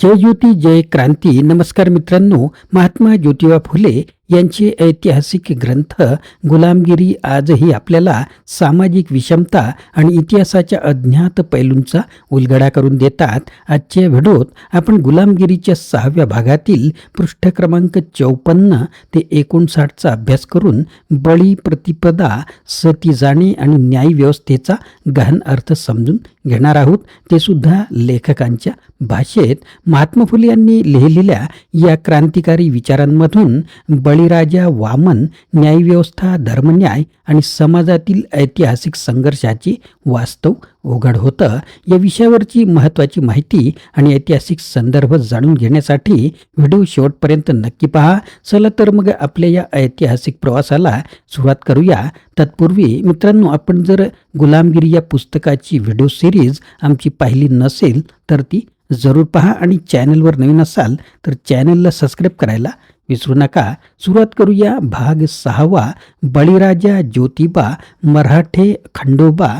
जय ज्योती जय क्रांती. नमस्कार मित्रांनो महात्मा ज्योतिबा फुले यांचे ऐतिहासिक ग्रंथ गुलामगिरी आजही आपल्याला सामाजिक विषमता आणि इतिहासाच्या अज्ञात पैलूंचा उलगडा करून देतात. आजच्या व्हिडिओत आपण गुलामगिरीच्या सहाव्या भागातील पृष्ठ क्रमांक चौपन्न ते एकोणसाठचा अभ्यास करून बळी प्रतिपदा सती जाणे आणि न्यायव्यवस्थेचा गहन अर्थ समजून घेणार आहोत. ते सुद्धा लेखकांच्या भाषेत. महात्मा फुले यांनी लिहिलेल्या या क्रांतिकारी विचारांमधून बळी बळीराजा वामन न्यायव्यवस्था धर्मन्याय आणि समाजातील ऐतिहासिक संघर्षाची वास्तव उघड होतं. या विषयावरची महत्त्वाची माहिती आणि ऐतिहासिक संदर्भ जाणून घेण्यासाठी व्हिडिओ शेवटपर्यंत नक्की पहा. चला तर मग आपल्या या ऐतिहासिक प्रवासाला सुरुवात करूया. तत्पूर्वी मित्रांनो आपण जर गुलामगिरी या पुस्तकाची व्हिडिओ सिरीज आमची पाहिली नसेल तर ती जरूर पहा आणि चॅनलवर नवीन असाल तर चॅनलला सबस्क्राईब करायला विसरू नका. सुरुवात करूया भाग सहावा. बळीराजा ज्योतिबा मराठे खंडोबा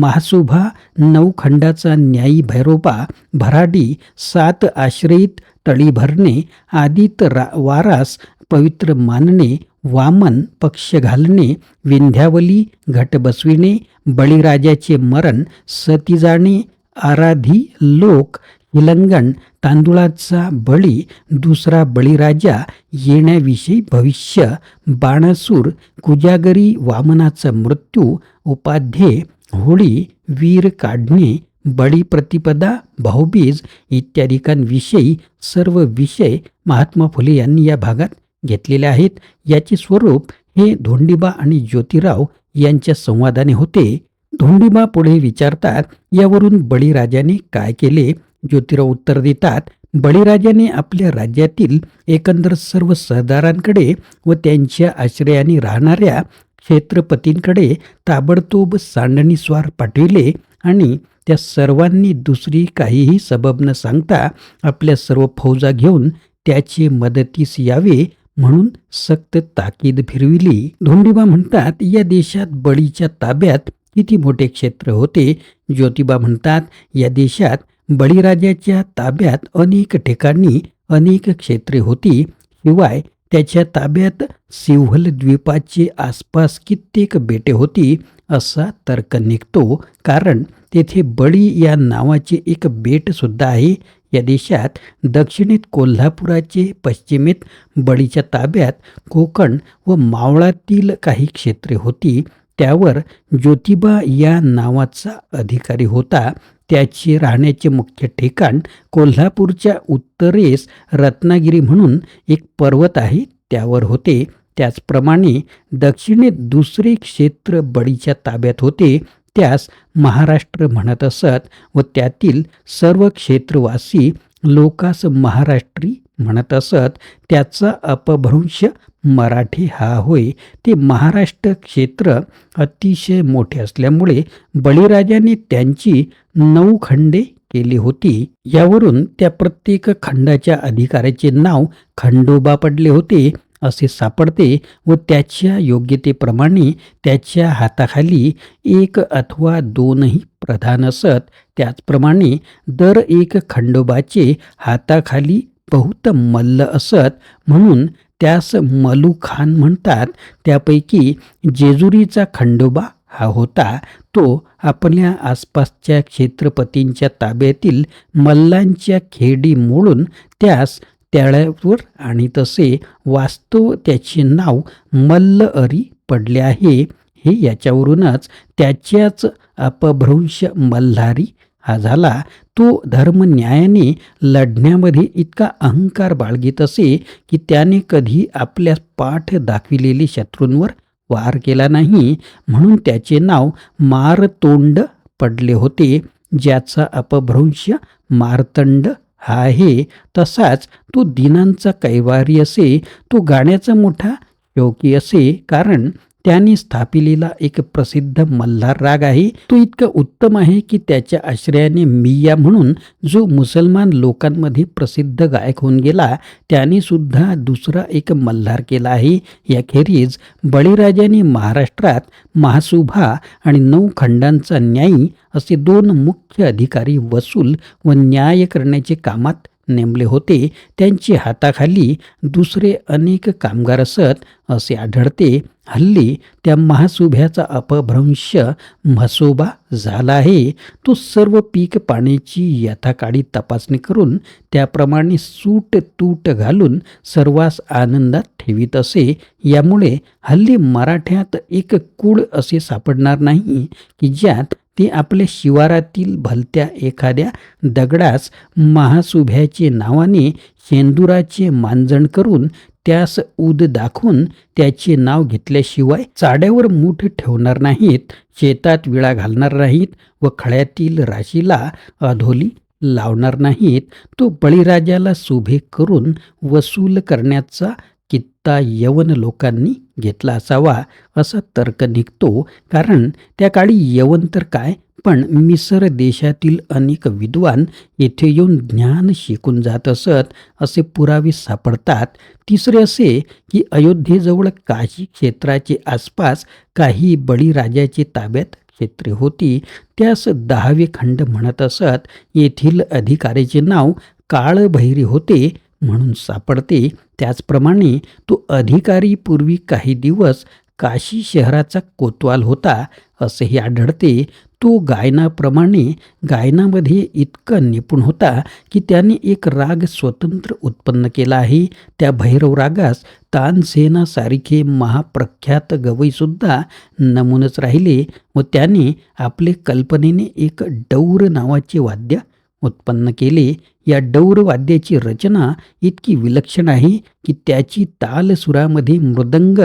महासुभा नऊ खंडाचा न्यायी भैरोबा भराडी सात आश्रयित तळी भरणे आदित रा वारास पवित्र मानणे वामन पक्ष घालणे विंध्यावली घट बसविणे बळीराजाचे मरण सती जाणे आराधी लोक हिलंगण तांदुळाचा बळी दुसरा बळीराजा येण्याविषयी भविष्य बाणासूर कुजागरी वामनाचा मृत्यू उपाध्ये होळी वीर काढणे बळी प्रतिपदा भाऊबीज इत्यादिकांविषयी सर्व विषय महात्मा फुले यांनी या भागात घेतलेले आहेत. याचे स्वरूप हे धोंडीबा आणि ज्योतिराव यांच्या संवादाने होते. धोंडीबा पुढे विचारतात यावरून बळीराजाने काय केले? ज्योतिराव उत्तर देतात बळीराजाने आपल्या राज्यातील एकंदर सर्व सरदारांकडे व त्यांच्या आश्रयाने राहणाऱ्या क्षेत्रपतींकडे ताबडतोब सांडणीस्वार पाठविले आणि त्या सर्वांनी दुसरी काहीही सबब न सांगता आपल्या सर्व फौजा घेऊन त्याचे मदतीस यावे म्हणून सक्त ताकीद फिरविली. धोंडीबा म्हणतात या देशात बळीच्या ताब्यात किती मोठे क्षेत्र होते? ज्योतिबा म्हणतात या देशात बळीराजाच्या ताब्यात अनेक ठिकाणी अनेक क्षेत्रे होती. शिवाय त्याच्या ताब्यात सिंहल द्वीपाचे आसपास कित्येक बेटे होती असा तर्क निघतो. कारण तेथे बळी या नावाचे एक बेटसुद्धा आहे. या देशात दक्षिणेत कोल्हापुराचे पश्चिमेत बळीच्या ताब्यात कोकण व मावळातील काही क्षेत्रे होती. त्यावर ज्योतिबा या नावाचा अधिकारी होता. त्याचे राहण्याचे मुख्य ठिकाण कोल्हापूरच्या उत्तरेस रत्नागिरी म्हणून एक पर्वत आहे त्यावर होते. त्याचप्रमाणे दक्षिणेत दुसरे क्षेत्र बळीच्या ताब्यात होते. त्यास महाराष्ट्र म्हणत असत व त्यातील सर्व क्षेत्रवासी लोकास महाराष्ट्री म्हणत असत त्याचा अपभ्रंश मराठी हा होय. ते महाराष्ट्र क्षेत्र अतिशय मोठे असल्यामुळे बळीराजाने त्यांची नऊ खंडे केली होती. यावरून त्या प्रत्येक खंडाच्या अधिकाऱ्याचे नाव खंडोबा पडले होते असे सापडते व त्याच्या योग्यतेप्रमाणे त्याच्या हाताखाली एक अथवा दोनही प्रधान असत. त्याचप्रमाणे दर एक खंडोबाचे हाताखाली बहुत मल्ल असत म्हणून त्यास मलू खान म्हणतात. त्यापैकी जेजुरीचा खंडोबा हा होता. तो आपल्या आसपासच्या क्षेत्रपतींच्या ताब्यातील मल्लांच्या खेडी मोडून त्यास त्याळ्यावर आणि तसे वास्तव त्याचे नाव मल्ल अरी पडले आहे. हे याच्यावरूनच त्याच्याच अपभ्रंश मल्हारी हा झाला तो धर्मन्यायाने लढण्यामध्ये इतका अहंकार बाळगीत असे की त्याने कधी आपल्या पाठ दाखविलेली शत्रूंवर वार केला नाही. म्हणून त्याचे नाव मारतोंड पडले होते ज्याचा अपभ्रंश मारतंड हा आहे. तसाच तो दिनांचा कैवारी असे तो गाण्याचा मोठा शौकी असे कारण त्यांनी स्थापिलेला एक प्रसिद्ध मल्हार राग आहे. तो इतका उत्तम आहे की त्याच्या आश्रयाने मिया म्हणून जो मुसलमान लोकांमध्ये प्रसिद्ध गायक होऊन गेला त्याने सुद्धा दुसरा एक मल्हार केला आहे. याखेरीज बळीराजाने महाराष्ट्रात महासुभा आणि नऊ खंडांचा न्यायी असे दोन मुख्य अधिकारी वसूल व न्याय करण्याचे कामात नेमले होते. त्यांची हाताखाली दुसरे अनेक कामगार असत असे आढळते. हल्ली त्या महासुभ्याचा अपभ्रंश म्हसोबा झाला आहे. तो सर्व पीक पाण्याची यथाकाळी तपासणी करून त्याप्रमाणे सूट तूट घालून सर्वांस आनंदात ठेवीत असे. यामुळे हल्ली मराठ्यात एक कूड असे सापडणार नाही की ज्यात ते आपल्या शिवारातील भलत्या एखाद्या दगडास महासुभ्याचे नावाने शेंदुराचे मांजण करून त्यास उद दाखवून त्याचे नाव घेतल्याशिवाय चाड्यावर मूठ ठेवणार नाहीत शेतात विळा घालणार नाहीत व खळ्यातील राशीला अधोली लावणार नाहीत. तो बळीराजाला शुभे करून वसूल करण्याचा कित्ता यवन लोकांनी घेतला असावा असा तर्क निघतो. कारण त्या काळी यवन तर काय? पण मिसर देशातील अनेक विद्वान येथे येऊन ज्ञान शिकून जात असत असे पुरावे सापडतात. तिसरे असे की अयोध्येजवळ काशी क्षेत्राचे आसपास काही बळीराजाचे ताब्यात क्षेत्रे होती. त्यास दहावे खंड म्हणत असत. येथील अधिकाऱ्याचे नाव काळभैरी होते म्हणून सापडते. त्याचप्रमाणे तो अधिकारी पूर्वी काही दिवस काशी शहराचा कोतवाल होता असेही आढळते. तो गायनाप्रमाणे गायनामध्ये इतका निपुण होता की त्याने एक राग स्वतंत्र उत्पन्न केला आहे. त्या भैरव रागास तानसेनासारखे महाप्रख्यात गवईसुद्धा नमूनच राहिले व त्याने आपले कल्पनेने एक डौर नावाचे वाद्य उत्पन्न केले. या डौर वाद्याची रचना इतकी विलक्षण आहे की त्याची तालसुरामध्ये मृदंग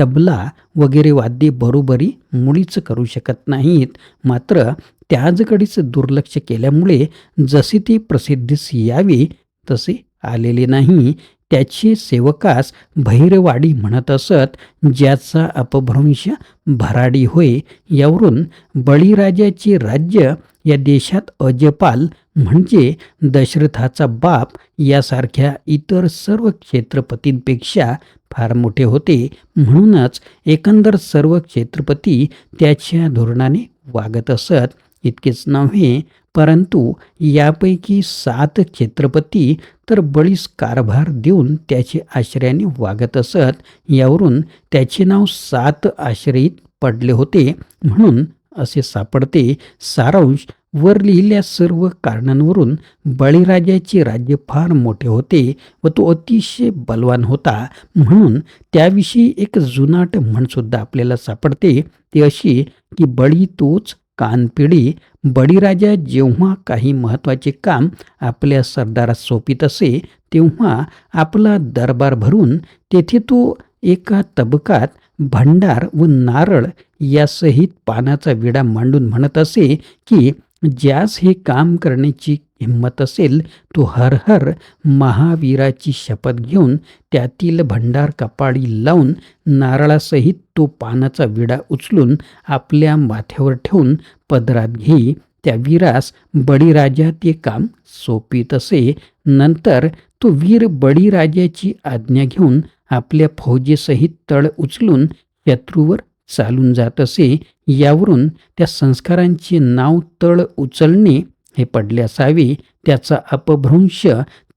तबला वगैरे वाद्ये बरोबरी मुळीच करू शकत नाहीत. मात्र त्याजकडेच दुर्लक्ष केल्यामुळे जसे ते प्रसिद्धीस यावे तसे आलेले नाही. त्याचे सेवकास भैरवाडी म्हणत असत ज्याचा अपभ्रंश भराडी होय. यावरून बळीराजाचे राज्य या देशात अजपाल म्हणजे दशरथाचा बाप यासारख्या इतर सर्व क्षेत्रपतींपेक्षा फार मोठे होते. म्हणूनच एकंदर सर्व क्षेत्रपती त्याच्या धोरणाने वागत असत. इतकेच नव्हे परंतु यापैकी सात क्षेत्रपती तर बळीस कारभार देऊन त्याचे आश्रयाने वागत असत. यावरून त्याचे नाव सात आश्रयीत पडले होते. म्हणून असे सापडते. सारांश वर लिहिल्या सर्व कारणांवरून बळीराजाचे राज्य फार मोठे होते व तो अतिशय बलवान होता. म्हणून त्याविषयी एक जुनाट म्हणसुद्धा आपल्याला सापडते. ती अशी की बळी तोच कानपिढी. बळीराजा जेव्हा काही महत्त्वाचे काम आपल्या सरदारास सोपित असे तेव्हा आपला दरबार भरून तेथे तो एका तबकात भंडार व नारळ यासहित पानाचा विडा मांडून म्हणत असे की ज्यास हे काम करण्याची हिंमत असेल तो हर हर महावीराची शपथ घेऊन त्यातील भंडार कपाळी लावून नारळासहित तो पानाचा विडा उचलून आपल्या माथ्यावर ठेवून पदरात घेई. त्या वीरास बळीराजा ते काम सोपीत असे. नंतर तो वीर बळीराजाची आज्ञा घेऊन आपल्या फौजेसहित तळ उचलून शत्रूवर चालून जात असे यावरून त्या संस्कारांचे नाव तळ उचलणे हे पडले असावे. त्याचा अपभ्रंश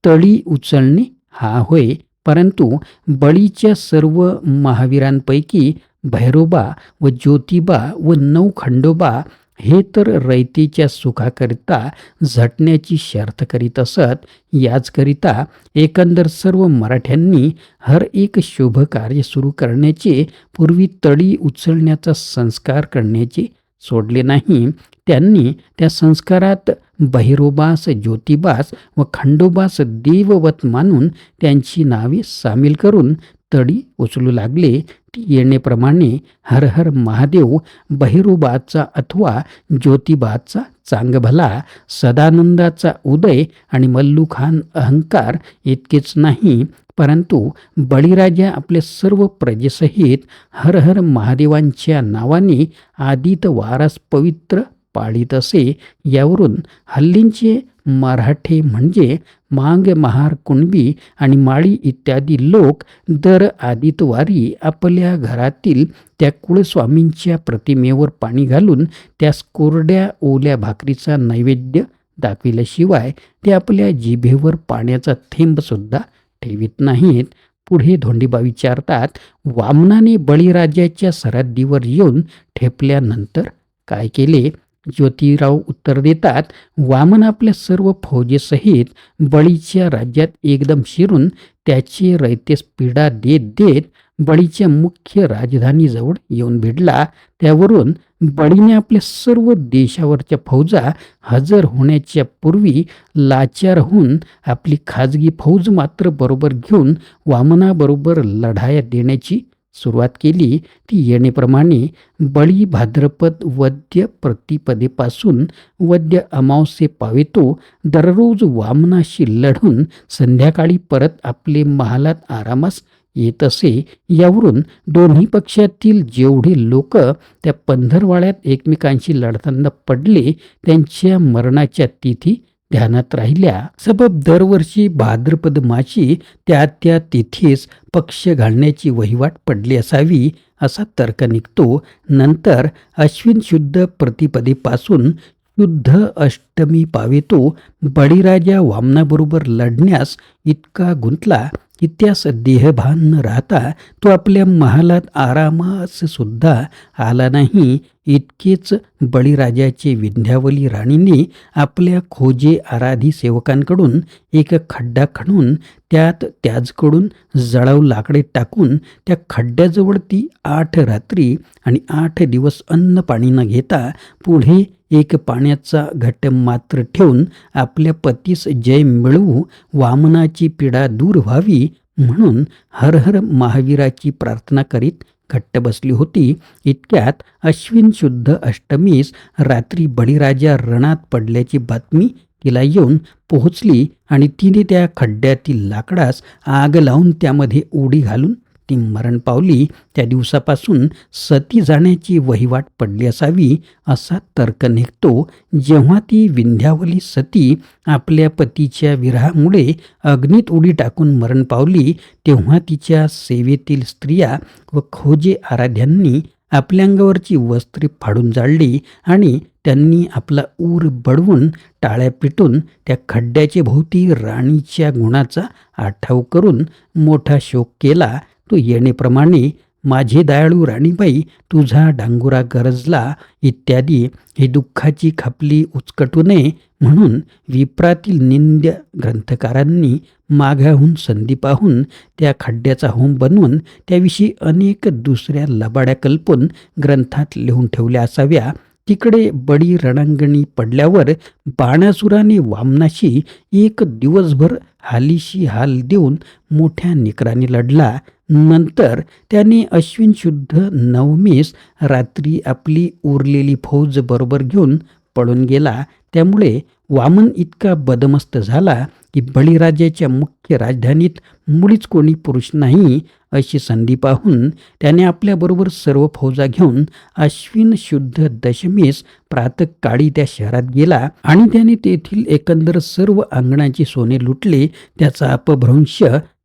तळी उचलणे हा होय. परंतु बळीच्या सर्व महावीरांपैकी भैरोबा व ज्योतिबा व नौखंडोबा हे तर रयतेच्या सुखाकरिता झटण्याची शर्थ करीत असत याचकरिता एकंदर सर्व मराठ्यांनी हर एक शुभ कार्य सुरू करण्याचे पूर्वी तळी उचलण्याचा संस्कार करण्याचे सोडले नाही. त्यांनी त्या संस्कारात बहिरोबास ज्योतिबास व खंडोबास देववत मानून त्यांची नावे सामील करून तडी उचलू लागले ती येणेप्रमाणे हर हर महादेव बहिरुबाचा अथवा ज्योतिबाचा चांगभला सदानंदाचा उदय आणि मल्लूखान अहंकार इतकेच नाही परंतु बळीराजा आपल्या सर्व प्रजेसहित हर हर महादेवांच्या नावाने आदित वारस पवित्र पाळीत असे यावरून हल्लींचे मराठे म्हणजे मांग महार कुणबी आणि माळी इत्यादी लोक दर आदितवारी आपल्या घरातील त्या कुळस्वामींच्या प्रतिमेवर पाणी घालून त्यास कोरड्या ओल्या भाकरीचा नैवेद्य दाखविल्याशिवाय ते आपल्या जिभेवर पाण्याचा थेंबसुद्धा ठेवीत नाहीत. पुढे धोंडीबा विचारतात वामनाने बळीराजाच्या सरहद्दीवर येऊन ठेपल्यानंतर काय केले? ज्योतिराव उत्तर देतात वामन आपल्या सर्व फौजेसहित बळीच्या राज्यात एकदम शिरून त्याचे रयतेस पीडा देत देत बळीच्या मुख्य राजधानीजवळ येऊन भिडला त्यावरून बळीने आपल्या सर्व देशावरच्या फौजा हजर होण्याच्या पूर्वी लाचार होऊन आपली खाजगी फौज मात्र बरोबर घेऊन वामनाबरोबर लढाया देण्याची सुरुवात केली ती येणेप्रमाणे बळी भाद्रपद वद्य प्रतिपदेपासून वद्य अमावस्ये पावेतो दररोज वामनाशी लढून संध्याकाळी परत आपले महालात आरामास येत असे. यावरून दोन्ही पक्षातील जेवढे लोक त्या पंधरवाड्यात एकमेकांशी लढताना पडले त्यांच्या मरणाच्या तिथी ध्यानात राहिल्या. सबब दरवर्षी भाद्रपद माची त्या त्या तिथीस पक्ष घालण्याची वहिवाट पडली असावी असा तर्क निघतो. नंतर अश्विन शुद्ध प्रतिपदेपासून शुद्ध अष्टमी पावेतो. बळीराजा वामनाबरोबर लढण्यास इतका गुंतला की त्यास देहभान न राहता तो आपल्या महालात आरामास सुद्धा आला नाही. इतकेच बळीराजाचे विंध्यावली राणीने आपल्या खोजे आराधी सेवकांकडून एक खड्डा खणून त्यात त्याजकडून जळाऊ लाकडे टाकून त्या खड्ड्याजवळ ती आठ रात्री आणि आठ दिवस अन्न पाणी न घेता पुढे एक पाण्याचा घट मात्र ठेवून आपल्या पतीस जय मिळवू वामनाची पीडा दूर व्हावी म्हणून हर हर महावीराची प्रार्थना करीत घट्ट बसली होती. इतक्यात अश्विन शुद्ध अष्टमीस रात्री बळीराजा रणात पडल्याची बातमी तिला येऊन पोहोचली आणि तिने त्या खड्ड्यातील लाकडास आग लावून त्यामध्ये उडी घालून ती मरण पावली त्या दिवसापासून सती जाण्याची वहिवाट पडली असावी असा तर्क निघतो. जेव्हा ती विंध्यावली सती आपल्या पतीच्या विरहामुळे अग्नीत उडी टाकून मरण पावली तेव्हा तिच्या सेवेतील स्त्रिया व खोजे आराध्यांनी आपल्या अंगावरची वस्त्रे फाडून जाळली आणि त्यांनी आपला ऊर बडवून टाळ्या पिटून त्या खड्ड्याचे भोवती राणीच्या गुणाचा आठाव करून मोठा शोक केला. तो येणेप्रमाणे माझे दयाळू राणीबाई तुझा डांगुरा गरजला इत्यादी ही दुःखाची खपली उचकटू नये म्हणून विप्रातील निंद्य ग्रंथकारांनी माघ्याहून संधी पाहून त्या खड्ड्याचा होम बनवून त्याविषयी अनेक दुसऱ्या लबाड्या कल्पून ग्रंथात लिहून ठेवल्या असाव्या. तिकडे बडी रणांगणी पडल्यावर बाणासुराने वामनाशी एक दिवसभर हालीशी हाल देऊन मोठ्या निकराने लढला. नंतर त्याने अश्विन शुद्ध नवमीस रात्री आपली उरलेली फौज बरोबर घेऊन पळून गेला. त्यामुळे वामन इतका बदमस्त झाला की बळीराजाच्या मुख्य राजधानीत मुळीच कोणी पुरुष नाही अशी संधी पाहून त्याने आपल्याबरोबर सर्व फौजा घेऊन अश्विन शुद्ध दशमीस प्रातकाळी त्या शहरात गेला आणि त्याने तेथील एकंदर सर्व अंगणाचे सोने लुटले. त्याचा अपभ्रंश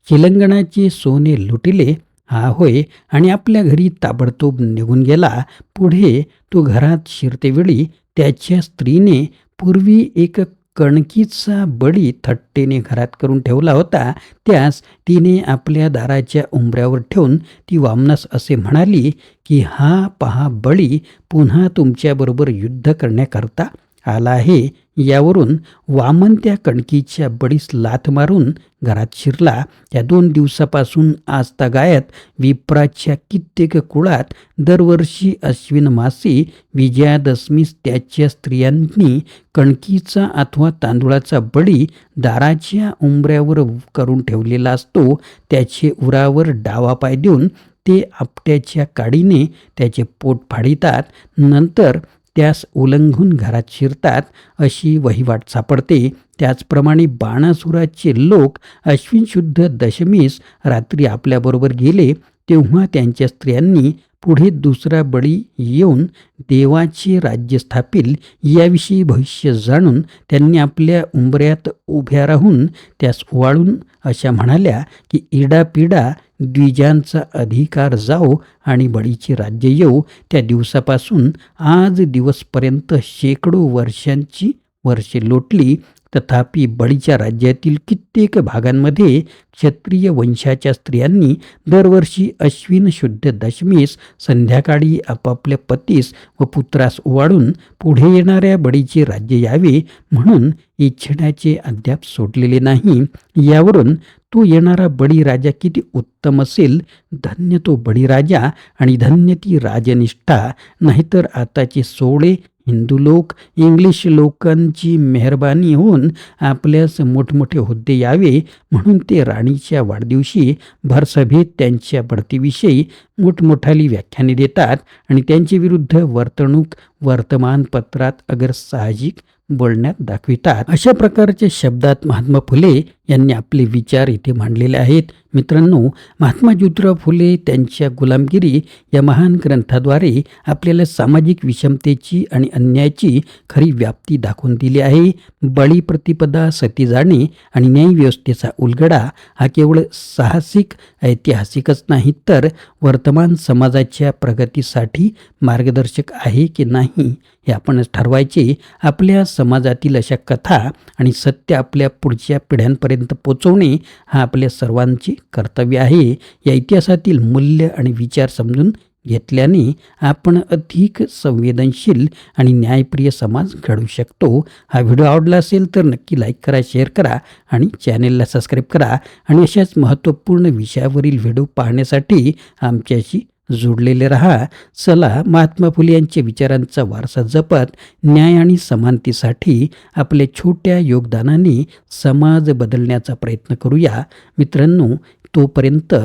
शिलंगणाचे सोने लुटिले हा होय आणि आपल्या घरी ताबडतोब निघून गेला. पुढे तो घरात शिरतेवेळी त्याच्या स्त्रीने पूर्वी एक कणकीचा बळी थट्टेने घरात करून ठेवला होता. त्यास तिने आपल्या दाराच्या उंबऱ्यावर ठेवून ती वामनास असे म्हणाली की हा पहा बळी पुन्हा तुमच्याबरोबर युद्ध करण्याकरता आला आहे यावरून वामन त्या कणकीच्या बडीस लाथ मारून घरात शिरला. त्या दोन दिवसापासून आज तगायत विप्राच्या कित्येक कुळात दरवर्षी अश्विन मासी विजयादशमीस त्याच्या स्त्रियांनी कणकीचा अथवा तांदुळाचा बळी दाराच्या उंबऱ्यावर करून ठेवलेला असतो. त्याचे उरावर डावा पाय देऊन ते आपट्याच्या काडीने त्याचे पोट फाडितात. नंतर त्यास उल्लंघून घरात शिरतात अशी वहिवाट सापडते. त्याचप्रमाणे बाणासुराचे लोक अश्विन शुद्ध दशमीस रात्री आपल्याबरोबर गेले तेव्हा त्यांच्या स्त्रियांनी पुढे दुसरा बळी येऊन देवाचे राज्य स्थापिल याविषयी भविष्य जाणून त्यांनी आपल्या उंबऱ्यात उभ्या राहून त्यास वाळून अशा म्हणाल्या की इडापिडा द्विजांचा अधिकार जाओ आणि बळीचे राज्य येऊ. त्या दिवसापासून आज दिवसपर्यंत शेकडो वर्षांची वर्षे लोटली. तथापि बळीच्या राज्यातील कित्येक भागांमध्ये क्षत्रिय वंशाच्या स्त्रियांनी दरवर्षी अश्विन शुद्ध दशमीस संध्याकाळी आपापल्या पतीस व पुत्रास ओवाळून पुढे येणाऱ्या बळीचे राज्य यावे म्हणून इच्छिण्याचे अद्याप सोडलेले नाही. यावरून तो येणारा बळीराजा किती उत्तम असेल? धन्य तो बळीराजा आणि धन्य ती राजनिष्ठा. नाहीतर आताचे सोळे हिंदू लोक इंग्लिश लोकांची मेहरबानी होऊन आपल्यास मोठमोठे हुद्दे यावे म्हणून ते राणीच्या वाढदिवशी भरसभेत त्यांच्या बढतीविषयी मोठमोठाली व्याख्याने देतात आणि त्यांच्या विरुद्ध वर्तणूक वर्तमानपत्रात अगर साहजिक बोलण्यात दाखवितात. अशा प्रकारच्या शब्दात महात्मा फुले यांनी आपले विचार इथे मांडलेले आहेत. मित्रांनो महात्मा ज्योतिराव फुले त्यांच्या गुलामगिरी या महान ग्रंथाद्वारे आपल्याला सामाजिक विषमतेची आणि अन्यायाची खरी व्याप्ती दाखवून दिली आहे. बळी प्रतिपदा सती जाणे आणि न्यायव्यवस्थेचा उलगडा हा केवळ साहसिक ऐतिहासिकच नाही तर वर्तमान समाजाच्या प्रगतीसाठी मार्गदर्शक आहे की नाही? हे आपणच ठरवायचे. आपल्या समाजातील अशा कथा आणि सत्य आपल्या पुढच्या पिढ्यांपर्यंत पोचवणे हा आपल्या सर्वांचे कर्तव्य आहे. या इतिहासातील मूल्य आणि विचार समजून घेतल्याने आपण अधिक संवेदनशील आणि न्यायप्रिय समाज घडवू शकतो. हा व्हिडिओ आवडला असेल तर नक्की लाईक करा शेअर करा आणि चॅनेलला सबस्क्राईब करा. आणि अशाच महत्त्वपूर्ण विषयावरील व्हिडिओ पाहण्यासाठी आमच्याशी जोडलेले रहा. चला महात्मा फुले यांच्या विचारांचा वारसा जपत न्याय आणि समानतेसाठी आपल्या छोट्या योगदानाने समाज बदलण्याचा प्रयत्न करूया. मित्रांनो तोपर्यंत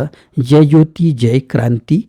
जय ज्योती जय क्रांती.